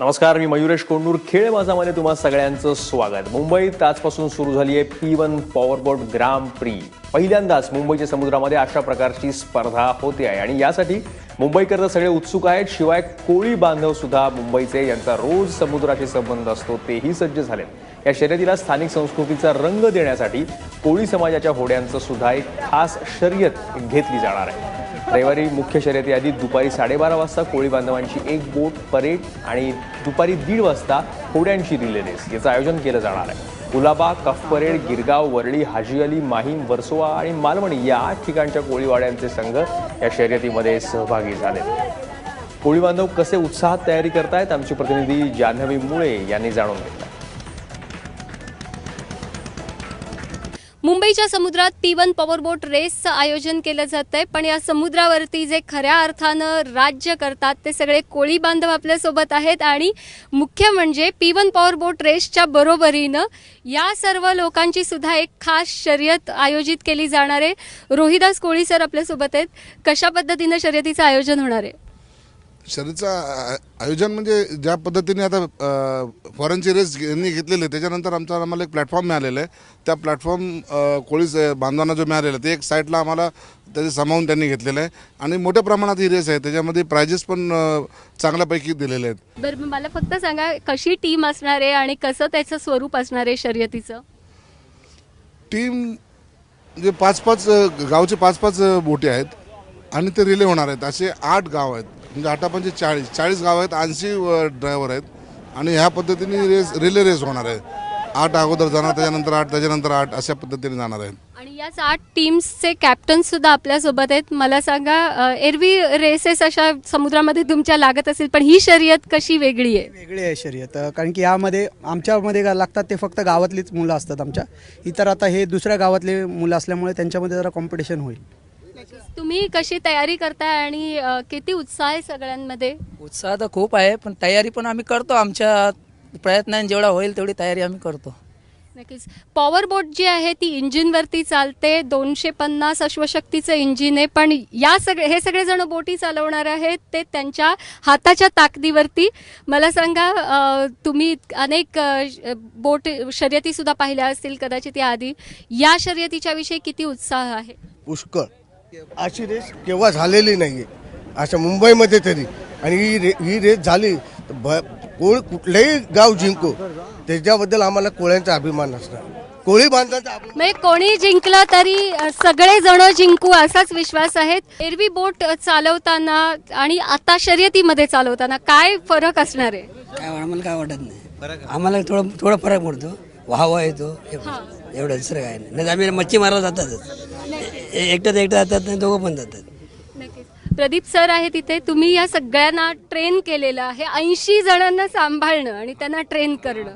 नमस्कार मी मयुरेश कोंडूर. खेळ माझामध्ये तुम्हा सगळ्यांचं स्वागत. मुंबईत आजपासून सुरू झाली आहे P one powerboat grand prix पहिल्यांदाच मुंबईच्या समुद्रामध्ये अशा प्रकारची स्पर्धा होते आहे. आणि यासाठी मुंबईकर तर सगळे उत्सुक आहेत. शिवाय कोळी बांधव सुद्धा मुंबईचे यांचा रोज समुद्राशी संबंध असतो तेही सज्ज झालेत. या शर्यतीला स्थानिक संस्कृतीचा रंग देण्यासाठी कोळी समाजाच्या होड्यांचं सुद्धा एक खास शर्यत घेतली जाणार आहे. रविवारी मुख्य शर्यती आधी दुपारी साडेबारा वाजता कोळी बांधवांची एक बोट परेड आणि दुपारी दीड वाजता होड्यांची रिले रेस. याचं आयोजन केलं जाणार आहे. कुलाबा कफ परेड गिरगाव वरळी हाजी अली माहीम वर्सोवा आणि मालवणी या आठ ठिकाणच्या कोळीवाड्यांचे संघ या शर्यतीमध्ये सहभागी झाले. कोळी बांधव कसे उत्साहात तयारी करतायत आमचे प्रतिनिधी जान्हवी मुळे यांनी जाणून घेतलं. मुंबईच्या समुद्रात पी वन पॉवरबोट रेसचं आयोजन केलं जात आहे पण या समुद्रावरती जे खऱ्या अर्थानं राज्य करतात ते सगळे कोळी बांधव आपल्यासोबत आहेत आणि मुख्य म्हणजे पी वन पॉवरबोट रेसच्या बरोबरीनं या सर्व लोकांची सुद्धा एक खास शर्यत आयोजित केली जाणार आहे. रोहिदास कोळी सर आपल्यासोबत आहेत. कशा पद्धतीनं शर्यतीचं आयोजन होणार आहे? शर्यतीचं आयोजन म्हणजे ज्या पद्धतीने आता फॉरेनची रेस यांनी घेतलेली आहे त्याच्यानंतर आमचा आम्हाला एक प्लॅटफॉर्म मिळालेला आहे. त्या प्लॅटफॉर्म कोळीस बांधवांना जो मिळालेला ते एक साईडला आम्हाला त्याचे सामावून त्यांनी घेतलेलं आहे. आणि मोठ्या प्रमाणात ही रेस आहे त्याच्यामध्ये प्रायझेस पण चांगल्यापैकी दिलेले आहेत. बरं मला फक्त सांगा कशी टीम असणार आहे आणि कसं त्याचं स्वरूप असणार आहे शर्यतीचं? टीम म्हणजे पाच पाच गावचे पाच पाच बोटी आहेत आणि ते रिले होणार आहेत. असे आठ गाव आहेत. म्हणजे आठा पंचे चाळीस चाळीस गाव आहेत ऐंशी ड्रायव्हर आहेत. आणि ह्या पद्धतीने रेस रिले रेस होणार आहे. आठ अगोदर जाणार त्याच्यानंतर आठ त्याच्यानंतर आठ अशा पद्धतीने जाणार आहेत आणि याच आठ टीम्सचे कॅप्टन सुद्धा आपल्यासोबत आहेत. मला सांगा एरवी रेसेस अशा समुद्रामध्ये तुमच्या लागत असेल पण ही शर्यत कशी वेगळी आहे? वेगळी आहे शर्यत. कारण की यामध्ये आमच्यामध्ये लागतात ते फक्त गावातलीच मुलं असतात आमच्या. इतर आता हे दुसऱ्या गावातले मुलं असल्यामुळे त्यांच्यामध्ये जरा कॉम्पिटिशन होईल. तुम्ही कशी तयारी करताय आणि अ, किती उत्साह आहे सगळ्यांमध्ये? उत्साह तर खूप आहे पण तयारी पण आम्ही करतो. आमच्या प्रयत्नाने जेवढा होईल तेवढी तयारी आम्ही करतो. नक्कीच. पॉवर बोट जी आहे ती इंजिनवरती चालते. दोनशे पन्नास अश्वशक्तीचं इंजिन आहे. पण या सगळे हे सगळे जण बोटी चालवणार आहेत ते त्यांच्या हाताच्या ताकदीवरती. मला सांगा अ, तुम्ही अनेक अ, श- बोट शर्यती सुद्धा पाहिल्या असतील कदाचित या आधी या शर्यतीच्या विषयी किती उत्साह आहे? पुष्कळ. अशी रेस केव्हा झालेली नाही आहे अशा मुंबईमध्ये तरी. आणि ही रे ही रेस झाली तर भ कोळ कुठलंही गाव जिंको त्याच्याबद्दल आम्हाला कोळ्यांचा अभिमान असणार. कोळी बांधवांचा अभिमान म्हणजे कोणी जिंकलं तरी सगळे जण जिंकू असाच विश्वास आहे एरवी बोट चालवताना आणि आता शर्यतीमध्ये चालवताना काय फरक असणार आहे? काय आम्हाला काय वाटत नाही. आम्हाला थोडं थोडा फरक पडतो. व्हावा येतो. एवढं एवढं दुसरं काय नाही. नाही तर आम्ही मच्छी मारायला जातातच. ए- एकटं एकटं जातात नाही दोघं पण जातात. नक्कीच. प्रदीप सर आहे तिथे. तुम्ही या सगळ्यांना ट्रेन केलेलं आहे. ऐंशी जणांना सांभाळणं आणि त्यांना ट्रेन करणं.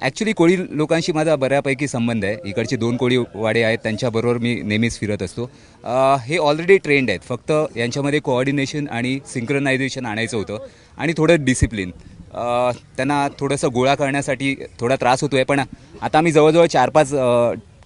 ॲक्च्युली कोळी लोकांशी माझा बऱ्यापैकी संबंध आहे. इकडचे दोन कोळी वाडे आहेत. त्यांच्याबरोबर मी नेहमीच फिरत असतो. अ, हे ऑलरेडी ट्रेंड आहेत. फक्त यांच्यामध्ये कोऑर्डिनेशन आणि सिंक्रोनायझेशन आणायचं होतं. आणि थोडं डिसिप्लिन त्यांना थोडंसं गोळा करण्यासाठी थोडा त्रास होतो आहे पण आता आम्ही जवळजवळ चार पाच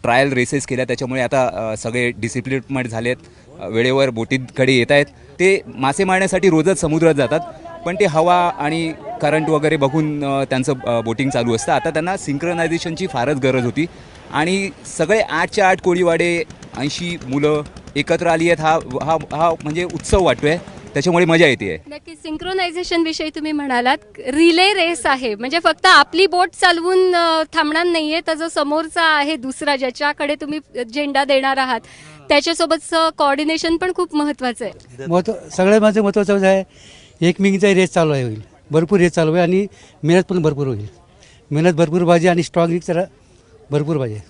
ट्रायल रेसेस केल्या त्याच्यामुळे आता सगळे डिसिप्लिनमेंट झाले आहेत वेळेवर बोटीकडे येत आहेत. ते मासे मारण्यासाठी रोजच समुद्रात जातात. पण ते हवा आणि करंट वगैरे बघून त्यांचं बोटिंग चालू असतं. आता त्यांना सिंक्रनायझेशनची फारच गरज होती. आणि सगळे आठच्या आठ कोळीवाडे ऐंशी मुलं एकत्र आली आहेत. हा हा हा म्हणजे उत्सव वाटतो आहे त्याच्यामुळे मजा येते. नक्की सिंक्रोनायझेशन विषयी तुम्ही म्हणालात रिले रेस आहे. म्हणजे फक्त आपली बोट चालवून थांबणार नाहीये तर जो समोरचा आहे दुसरा ज्याच्याकडे तुम्ही झेंडा देणार आहात त्याच्यासोबतचं कॉर्डिनेशन पण खूप महत्वाचं आहे. महत्त्व सगळ्यात माझं महत्त्वाचं आहे एकमेकींचा रेस चालू आहे होईल. भरपूर रेस चालू आहे आणि मेहनत पण भरपूर होईल. मेहनत भरपूर पाहिजे आणि स्ट्रॉंग जरा भरपूर पाहिजे.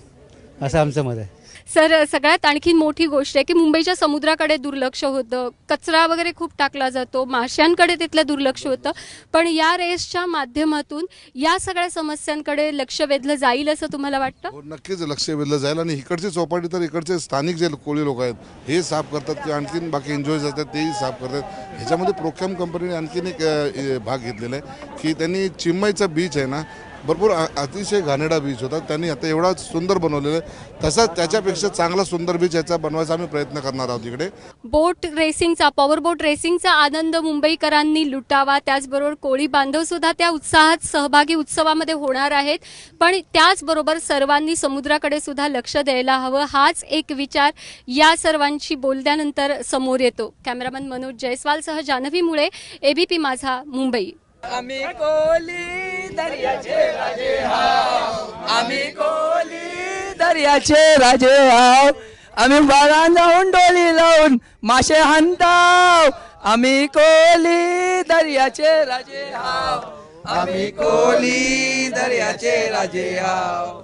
असं आमचं मत आहे. सर सगळ्यात आणखी मोठी गोष्ट आहे की मुंबईच्या समुद्राकडे दुर्लक्ष होतं. कचरा वगैरे खूप टाकला जातो. माशांकडे तिथलं दुर्लक्ष होतं. पण या रेसच्या माध्यमातून या सगळ्या समस्यांकडे लक्ष वेधलं जाईल असं तुम्हाला वाटतं? हो, नक्कीच लक्ष वेधलं जाईल. आणि इकडची चौपाटी तर इकडचे स्थानिक जे कोळी लोक आहेत हे साफ करतात. किंवा आणखीन बाकी एन्जॉय जातात तेही साफ करतात. ह्याच्यामध्ये प्रोकॅम कंपनीने आणखीन एक अ, भाग घेतलेला आहे की त्यांनी चिम्मईचा बीच आहे ना भरपूर अतिशय घाणेडा बीच होता. त्यांनी आता एवढा सुंदर बनवलेला आहे. तसा त्याच्यापेक्षा चांगला सुंदर बीच याचा बनवायचा आम्ही प्रयत्न करणार आहोत इकडे. बोट रेसिंगचा पॉवर बोट रेसिंगचा आनंद मुंबईकरांनी लुटावा. त्याचबरोबर कोळी बांधव सुद्धा त्या उत्साहात सहभागी उत्सवामध्ये होणार आहेत. पण त्याचबरोबर सर्वांनी समुद्राकडे सुद्धा लक्ष द्यायला हवं. हाच एक विचार या सर्वांशी बोलल्यानंतर समोर येतो. कॅमेरामन मनोज जयस्वालसह जान्हवी मुळे एबीपी माझा मुंबई. आम्ही कोली दर्याचे राजे हाव आम्ही कोली दर्याचे राजे हाव आम्ही बाळां जाऊन डोली लावून मासे हाणताव आम्ही कोली दर्याचे राजे हाव आम्ही कोली दर्याचे राजे हाव